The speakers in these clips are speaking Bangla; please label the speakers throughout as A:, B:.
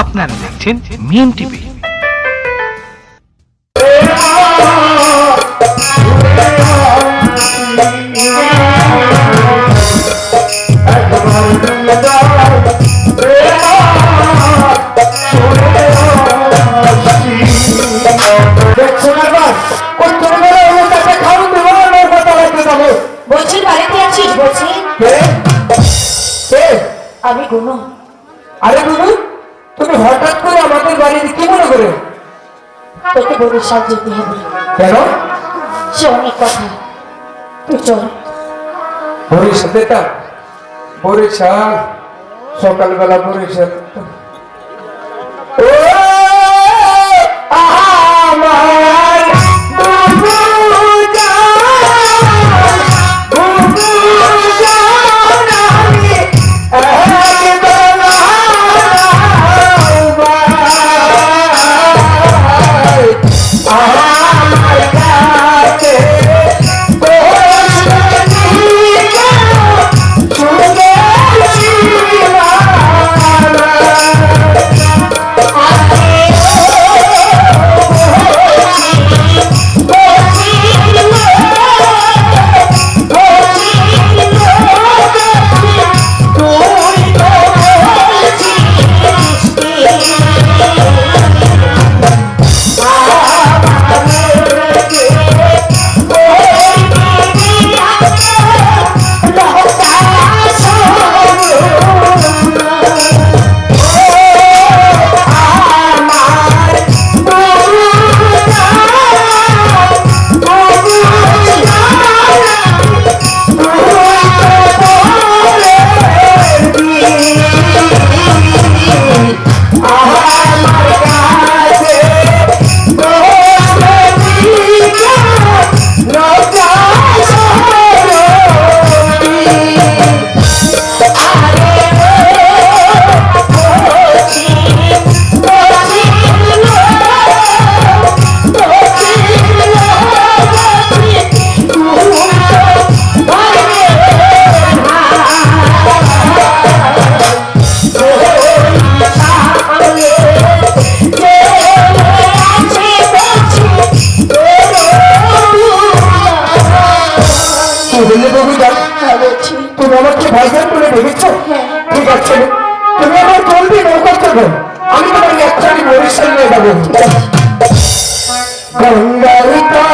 A: আপনারা দেখছেন মিএম টিভি।
B: আমি গুনো।
C: আরে তুমি হঠাৎ করে আমাদের বাড়িতে কি মনে করে?
B: তোকে বরিশাল যেতে হবে।
C: কেন?
B: সে অনেক কথা। তুই চল।
C: বরিশাল। সকালবেলা বরিশাল। ও!
B: Naruto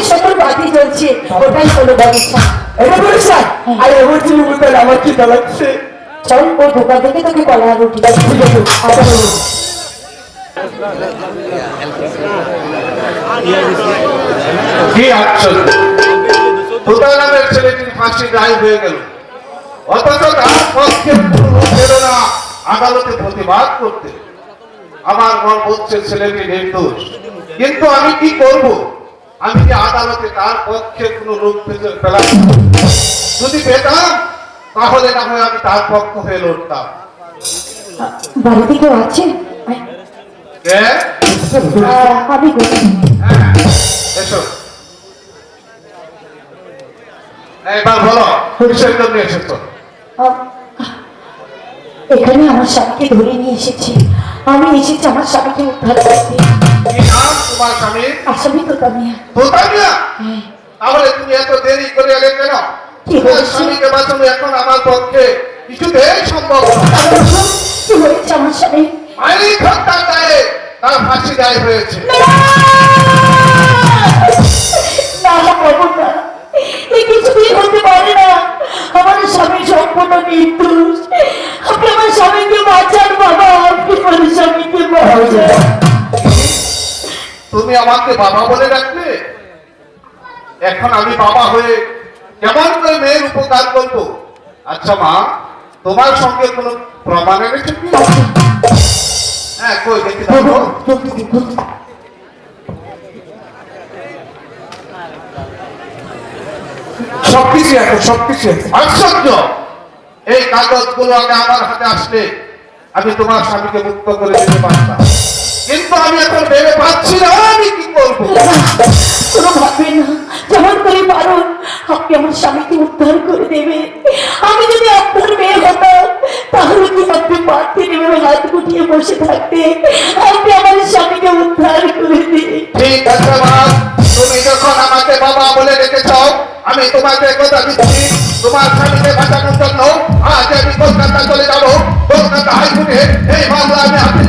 C: হ্যাঁ?
B: বাতি জ্বলছে ওটাই হলো ব্যবসা
C: এটা বলিস আরে এবার তুমি বলতে আমার কি লাগছে
B: চল ওই দোকান থেকে তোকে কলা রুটি
C: ঠিক আছে। আবার
D: কি আশ্চর্য। হুদা নামের ছেলেটির ফাঁসি রায় হয়ে গেল? অথচ তার পক্ষে পুরো আদালতে প্রতিবাদ করতে। আমার মন বলছে ছেলেটি নির্দোষ। কিন্তু আমি কি করব? আমি যে আদালতে তার পক্ষে কোনো রূপ পেলাম যদি পেতাম তাহলে না হয় আমি তার পক্ষ হয়ে লড়তাম।
C: বাড়িতে কেউ আছে? আমি
D: হ্যাঁ, এসো। এবার বলো কিসের জন্য এসেছ?
C: এখানে আমার স্বামীকে ধরে নিয়ে এসেছি। আমি এসেছি আমার স্বামীকে উদ্ধার করতে।
D: কি নাম তোমার তোতামিয়া
C: হ্যাঁ।
D: তাহলে তুমি এত দেরি করে এলে কেন? তোমার স্বামীকে বাঁচানো এখন আমার পক্ষে কিছুতেই সম্ভব
C: কি হয়েছে? আমার স্বামী?
D: মাইরি হত্যার দায়ে তার ফাঁসি দায় হয়েছে।
C: না! না বাবু না। এই কিছুতেই হতে পারে না। আমার স্বামী সম্পূর্ণ নির্দোষ আপনি আমার স্বামীকে বাঁচান বাবা। আপনি আমার স্বামীকে বাঁচান।
D: তুমি আমাকে বাবা বলে ডাকবে এখন আমি বাবা হয়ে কেমন করে মেয়ের উপকার করব? আচ্ছা মা তোমার সঙ্গে কোনো প্রমাণ এনেছে কি? হ্যাঁ কই দেখি
E: সবকিছু এখন সবকিছু।
D: আশ্চর্য! এই কাগজগুলো আগে আমার হাতে আসলে আমি তোমার স্বামীকে মুক্ত করে দিতে পারতাম। কিন্তু আমি এখন ভেবে পাচ্ছি না আমি কি করব?
C: কোনো ভাববেন না যেমন করে পারুন আপনি আমার স্বামীকে উদ্ধার করে দেবে। আমি যদি আপনার মেয়ে হতাম তাহলে কি আপনি পারতেন এভাবে হাত গুটিয়ে বসে থাকতে? আপনি আমার স্বামীকে উদ্ধার করে দিন
D: ঠিক আছে মা। তুমি যখন আমাকে বাবা বলে রেখেছ আমি তোমাকে কথা দিচ্ছি। তোমার স্বামীকে বাঁচানোর জন্য আজ আমি কলকাতা চলে যাব। কলকাতা হাইকোর্টে এই মামলা আমি আপিল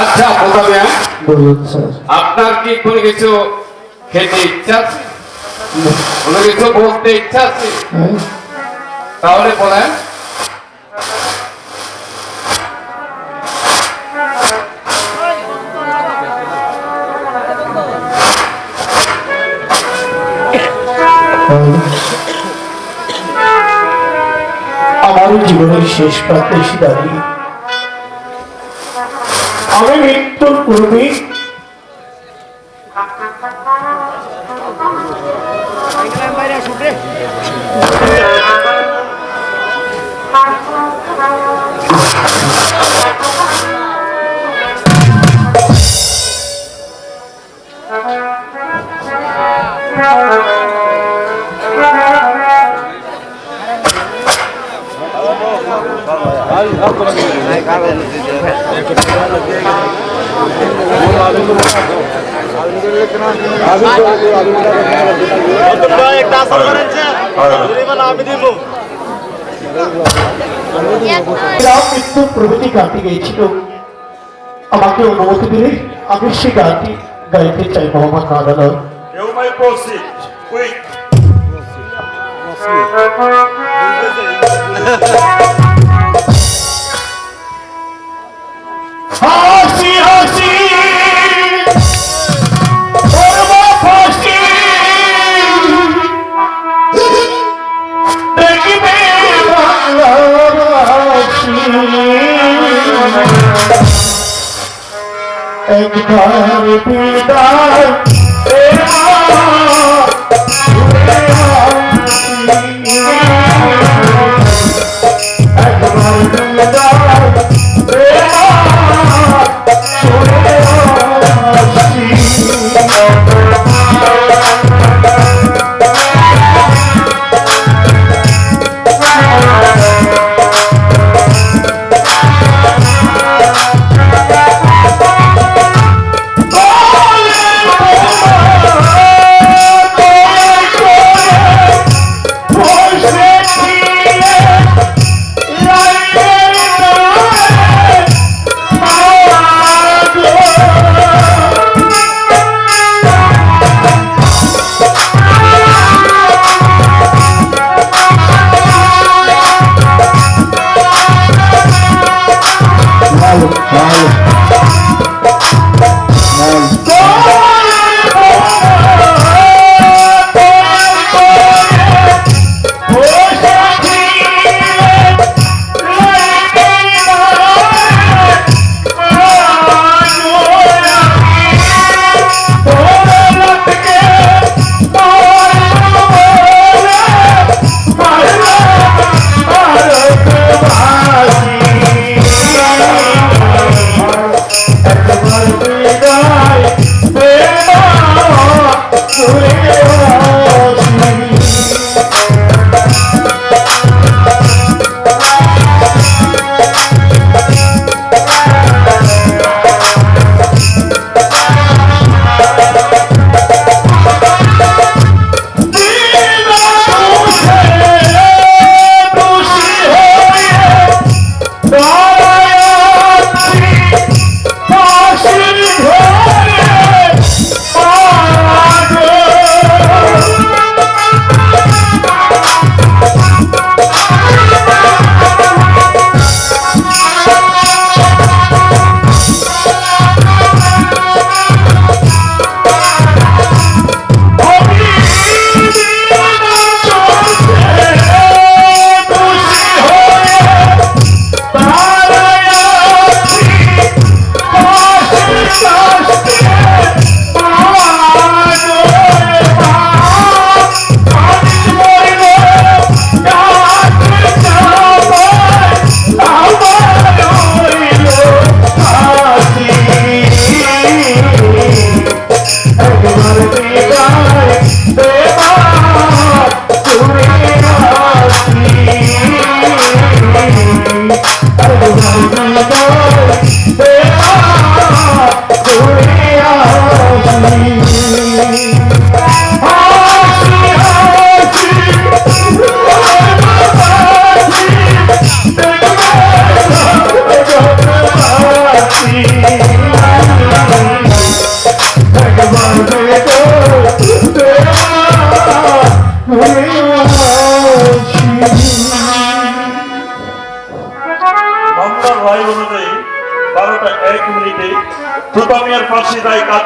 F: আচ্ছা প্রথমে
E: বলুন
F: আপনার কি কোনো কিছু খেতে ইচ্ছা আছে? কোনো কিছু বলতে ইচ্ছা আছে?
E: হ্যাঁ।
F: তাহলে বলেন।
E: আমার জীবনের শেষ প্রান্তে এসে দাঁড়িয়ে। আমি মৃত্যুর পূর্বে মৃত্যুর প্রভৃতি গানটি গেয়েছিল আমাকে অনুমতি দিলে আমি সে গানটি গাইতে চাই মোহাম্মদ নাদালা
G: Eu may
E: হাসি একবার বিদায় এ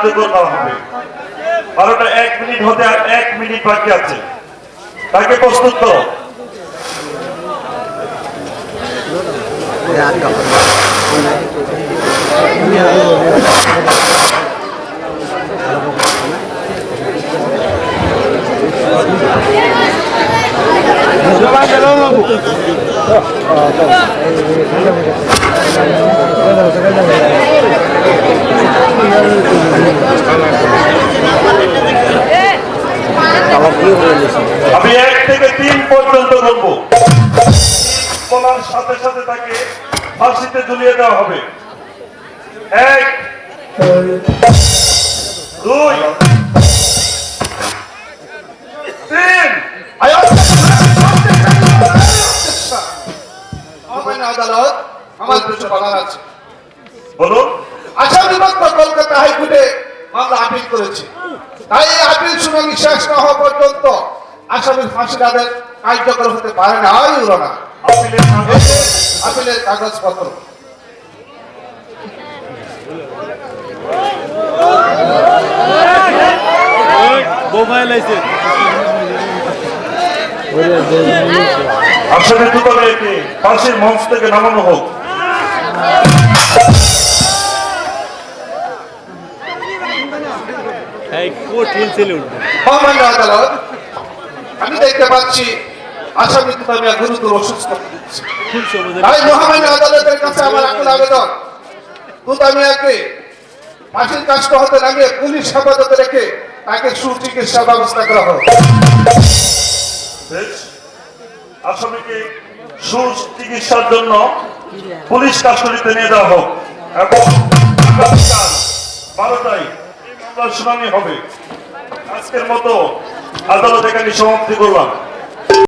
G: কার্যকর করা এক মিনিট হতে আর এক মিনিট বাকি আছে। তাকে প্রস্তুত করো? আমি এক থেকে তিন পর্যন্ত বলব। বলার সাথে সাথে তাকে ফাঁসিতে ঝুলিয়ে দেওয়া হবে। এক, দুই, তিন।
D: মহামান্য আদালত আমার কিছু বলার আছে।
G: বলুন।
D: আসামি পক্ষ কলকাতা হাইকোর্টে মামলা আপিল করেছে। তাই এই আপিল শুনানি শেষ না হওয়া পর্যন্ত আসামির ফাঁসির আদেশ কার্যকর হতে পারে না হয় হলো না।
G: আপিলের
D: এই
G: কাগজ
D: যে আপিলের কাগজপত্র
G: আসামি দুদলকে ফাঁসির মঞ্চ থেকে নামানো হোক।
D: মহামান্য আদালত আমি দেখতে পাচ্ছি আসামি তুতামিয়া গুরুতর অসুস্থ। তাই মহামান্য আদালতের কাছে আমার আকুল আবেদন। তুতামিয়াকে ফাঁসির কাজটা হতে নামিয়ে পুলিশ হেফাজতে রেখে তাকে সুচিকিৎসা ব্যবস্থা করা হোক।
G: বেশ। আসামিকে সুচিকিৎসার জন্য পুলিশ কাস্টডিতে নিয়ে যাওয়া হোক। এবং বারোটায় শুনানি হবে। আজকের মতো আদালত এখানে সমাপ্তি করলাম।